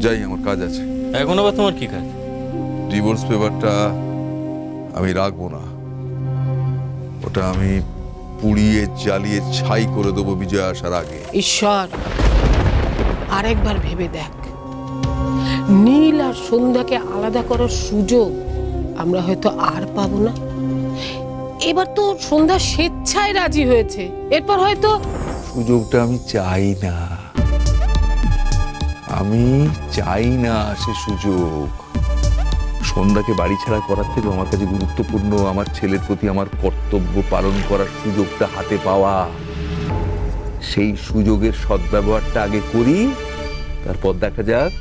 যাই আমার কাজ আছে। এখন আবার তোমার কি কাজ? ডিভোর্স পেপারটা আমি রাখব না। ওটা আমি পুড়িয়ে জ্বালিয়ে ছাই করে দেবো বিজয় আসার আগে। ঈশ্বর আরেকবার ভেবে দেখ। নীল আর সন্ধ্যাকে আলাদা করার সুযোগ আমরা হয়তো আর পাবো না। এবার তো সন্ধ্যা স্বেচ্ছায় রাজি হয়েছে। এরপর হয়তো সুযোগটা আমি চাই না। আমি চাই না সে সুযোগ। সন্ধ্যাকে বাড়ি ছাড়া করার থেকে আমার কাছে গুরুত্বপূর্ণ আমার ছেলের প্রতি আমার কর্তব্য পালন করার সুযোগটা হাতে পাওয়া। সেই সুযোগের সদ্ব্যবহারটা আগে করি, তারপর দেখা যাক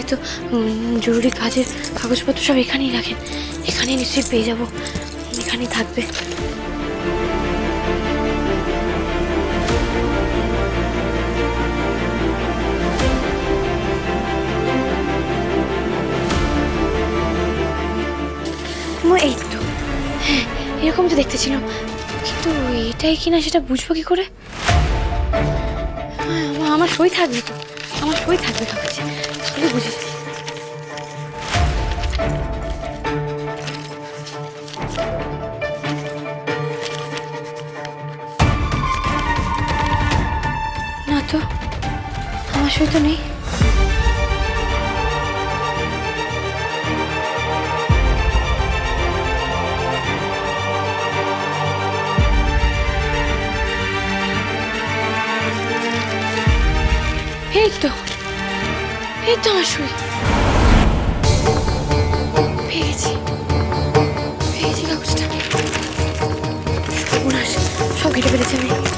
শ্বশুরমশাই তো জরুরি কাজের কাগজপত্র সব এখানেই রাখেন। এখানেই নিশ্চয়ই পেয়ে যাব। এখানেই থাকবে। এই তো। হ্যাঁ এরকম তো দেখতে ছিল কিন্তু এটাই কিনা সেটা বুঝব কি করে? হ্যাঁ, আমার সই থাকবে তো। আমার সই থাকবে কাগজে তাহলে বুঝে যাবে। না তো আমার সই তো নেই এই তো এই তো আমার সই পেয়ে গেছি পেয়ে গেছি কাগজটা সব কেটে ফেলেছি আমি।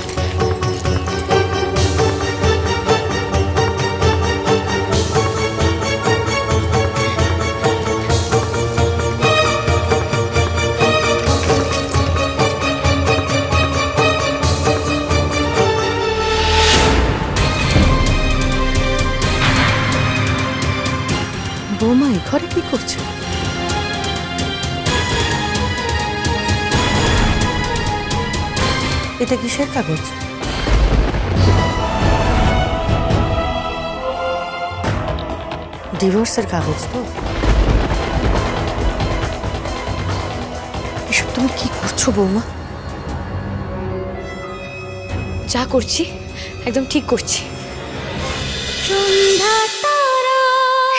ঘরে কি করছে? এটা কিসের কাগজ? ডিভোর্সের কাগজ তো। এসব তুমি কি করছ বৌমা? যা করছি একদম ঠিক করছি।